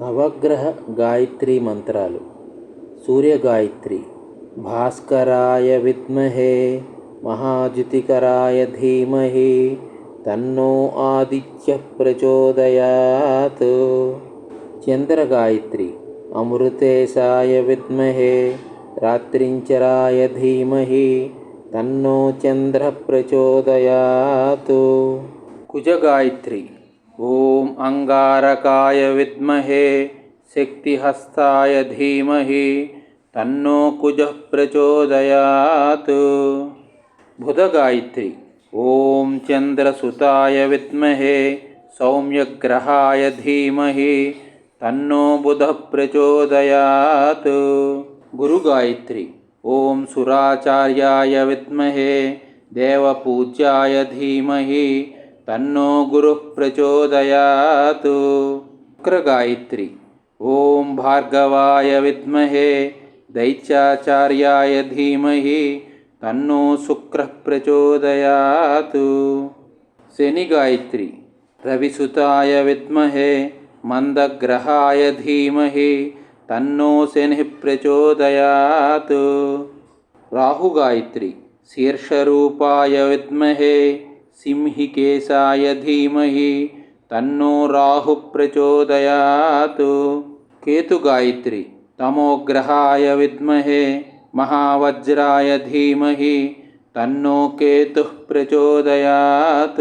నవగ్రహ గాయత్రి మంత్రాలు. సూర్య గాయత్రి భాస్కరాయ విద్మహే మహాద్యుతికరాయ ధీమహి తన్నో ఆదిత్య ప్రచోదయాత్. చంద్ర గాయత్రి అమృతేశాయ విద్మహే రాత్రించరాయ ధీమహి తన్నో చంద్ర ప్రచోదయాత్. కుజ గాయత్రి ओम अंगारकाय विद्महे, शक्तिहस्ताय धीमहि, तन्नो कुजः प्रचोदयात्। बुधगायत्री ओम चंद्रसुताय विद्महे, सौम्यग्रहाय धीमहि, तन्नो बुध प्रचोदयात्। गुरुगायत्री ओम सुराचार्याय विद्महे, देवपूज्याय धीमहि तन्नो गुरुः प्रचोदयात् शुक्रगायत्री ॐ भार्गवाय विद्महे दैत्याचार्याय धीमहि तन्नो शुक्रः प्रचोदयात् शनिगायत्री रविसुताय विद्महे मन्दग्रहाय धीमहि तन्नो शनिः प्रचोदयात् राहुगायत्री शीर्षरूपाय विद्महे सिंहिकेशाय धीमहि तन्नो राहुः प्रचोदयात्। केतुगायत्री तमोग्रहाय विद्महे महावज्राय धीमहि तन्नो केतुः प्रचोदयात्।